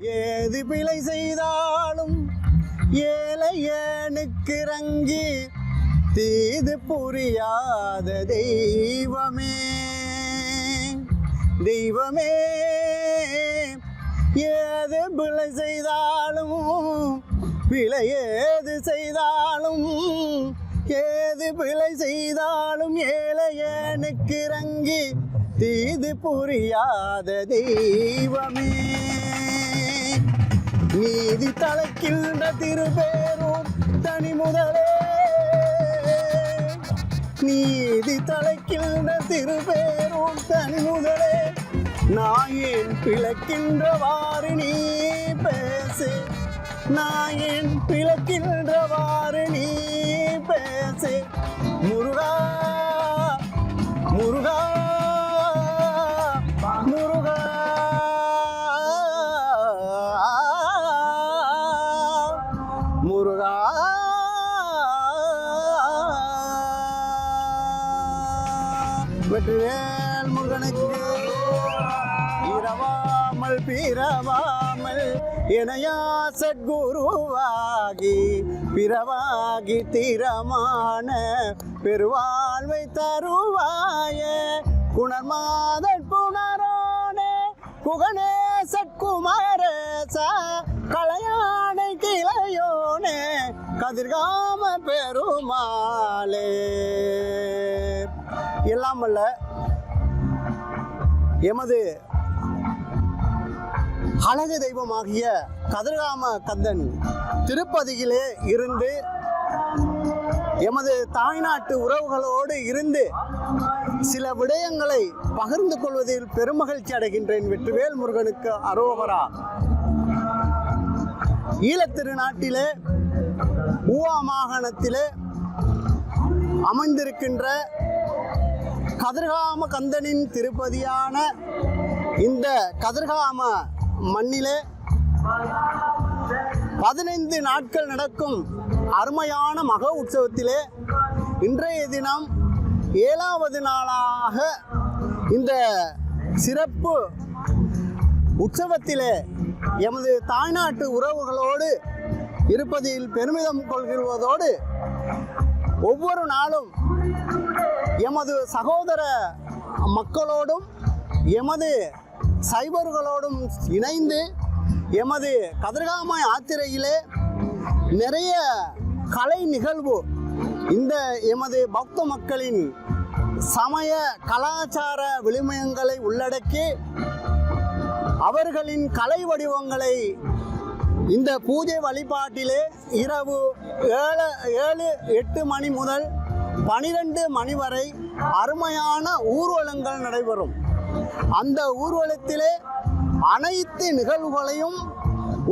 ஏது பிழை செய்தாலும் ஏழையனுக்கு இறங்கி தீது புரியாத தெய்வமே. தெய்வமே ஏது பிழை செய்தாலும் பிழை ஏது செய்தாலும் ஏது பிழை செய்தாலும் ஏழையனுக்கு இறங்கி தீது புரியாத தெய்வமே. நீதி தலைக்கின்ற திருப்பேரும் தனி முதலே. நீதி தலைக்கின்ற திருப்பேரும் தனி முதலே. நாயேன் பிளக்கின்றவாறு நீ பேசு. நாயேன் பிளக்கின்றவாறு நீ பேசு. வெற்றிவேல் முருகனுக்கு. இரவாமல் பிறவாமல் இணையா சத்குருவாகி பிறவாகி திறமான பெருவாழ்வை தருவாய. குணர்மாதன் புனரோனே குகனே சட்குமாரேச கலையானை கிளையோனே கதிர்காம பெருமாளே. எல்லாம் வல்ல எமது அழகு தெய்வமாகிய கதிர்காம கந்தன் திருப்பதியிலே இருந்து எமது தாய்நாட்டு உறவுகளோடு இருந்து சில விடயங்களை பகிர்ந்து கொள்வதில் பெருமகிழ்ச்சி அடைகின்றேன் வெற்றிவேல் முருகனுக்கு அரோகரா. ஈழத்திருநாட்டிலே ஊவா மாகாணத்திலே அமைந்திருக்கின்ற கதிர்காம கந்தனின் திருப்பதியான இந்த கதிர்காம மண்ணிலே பதினைந்து நாட்கள் நடக்கும் அருமையான மக உற்சவத்திலே இன்றைய தினம் ஏழாவது நாளாக இந்த சிறப்பு உற்சவத்திலே எமது தாய்நாட்டு உறவுகளோடு இருப்பதில் பெருமிதம் கொள்கிறதோடு ஒவ்வொரு நாளும் எமது சகோதர மக்களோடும் எமது சைபர்களோடும் இணைந்து எமது கதிர்காமாய் யாத்திரையிலே நிறைய கலை நிகழ்வு இந்த எமது பக்த மக்களின் சமய கலாச்சார விளிமயங்களை உள்ளடக்கி அவர்களின் கலை வடிவங்களை இந்த பூஜை வழிபாட்டிலே இரவு ஏழு ஏழு எட்டு மணி முதல் பனிரெண்டு மணி வரை அருமையான ஊர்வலங்கள் நடைபெறும். அந்த ஊர்வலத்திலே அனைத்து நிகழ்வுகளையும்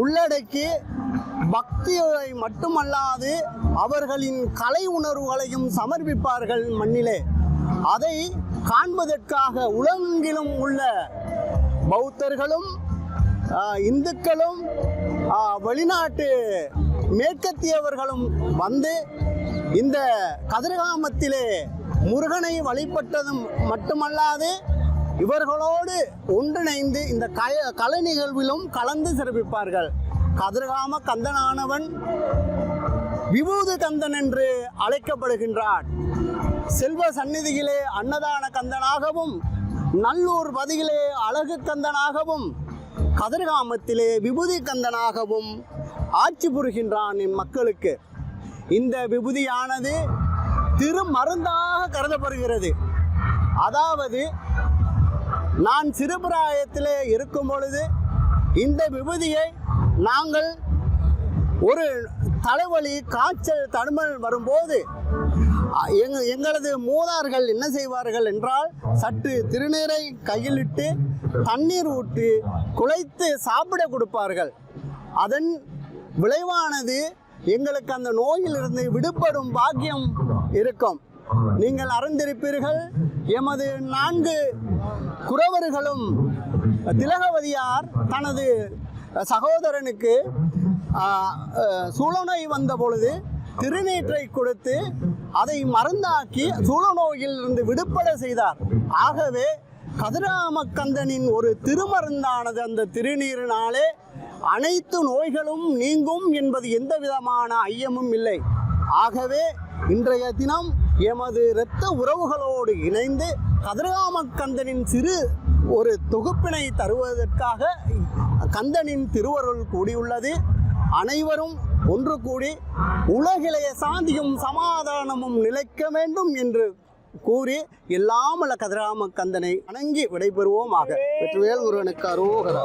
உள்ளடக்கி பக்தியை மட்டுமல்லாது அவர்களின் கலை உணர்வுகளையும் சமர்ப்பிப்பார்கள் மண்ணிலே. அதை காண்பதற்காக உலகெங்கிலும் உள்ள பௌத்தர்களும் இந்துக்களும் வெளிநாட்டு மேற்கத்தியவர்களும் வந்து இந்த கதிர்காமத்திலே முருகனை வழிபட்டதும் மட்டுமல்லாது இவர்களோடு ஒன்றிணைந்து இந்த கய கலை நிகழ்விலும் கலந்து சிறப்பிப்பார்கள். கதிர்காம கந்தனானவன் விபூதி கந்தன் என்று அழைக்கப்படுகின்றான். செல்வ சந்நிதியிலே அன்னதான கந்தனாகவும் நல்லூர் பதியிலே அழகு கந்தனாகவும் கதிர்காமத்திலே விபூதி கந்தனாகவும் ஆட்சி புரிகின்றான் என் மக்களுக்கு இந்த விபூதியானது திருமருந்தாக கருதப்படுகிறது. அதாவது நான் சிறுபிராயத்தில் இருக்கும் பொழுது இந்த விபூதியை நாங்கள் ஒரு தலைவலி காய்ச்சல் தடுமல் வரும்போது அ- எங்க எங்களது மூதார்கள் என்ன செய்வார்கள் என்றால் சற்று திருநீரை கையிலிட்டு தண்ணீர் ஊற்றி குழைத்து சாப்பிட கொடுப்பார்கள். அதன் விளைவானது எங்களுக்கு அந்த நோயிலிருந்து விடுபடும் பாக்கியம் இருக்கும். நீங்கள் அறிந்திருப்பீர்கள் எமது நான்கு குறவர்களும் திலகவதியார் தனது சகோதரனுக்கு சுழநோய் வந்த பொழுது திருநீற்றை கொடுத்து அதை மருந்தாக்கி சுழநோயிலிருந்து விடுபட செய்தார். ஆகவே கதிராமக்கந்தனின் ஒரு திருமருந்தானது அந்த திருநீரினாலே அனைத்து நோய்களும் நீங்கும் என்பது எந்த விதமான ஐயமும் இல்லை. ஆகவே இன்றைய தினம் எமது இரத்த உறவுகளோடு இணைந்து கதிரகாமக்கந்தனின் சிறு ஒரு தொகுப்பினை தருவதற்காக கந்தனின் திருவருள் கூடியுள்ளது. அனைவரும் ஒன்று கூடி உலகிலேயே சாந்தியும் சமாதானமும் நிலைக்க வேண்டும் என்று கூறி எல்லாமல்ல கதிராம கந்தனை வணங்கி விடைபெறுவோமாக. வெற்றிவேல் ஒருவனுக்கு அரோகரா.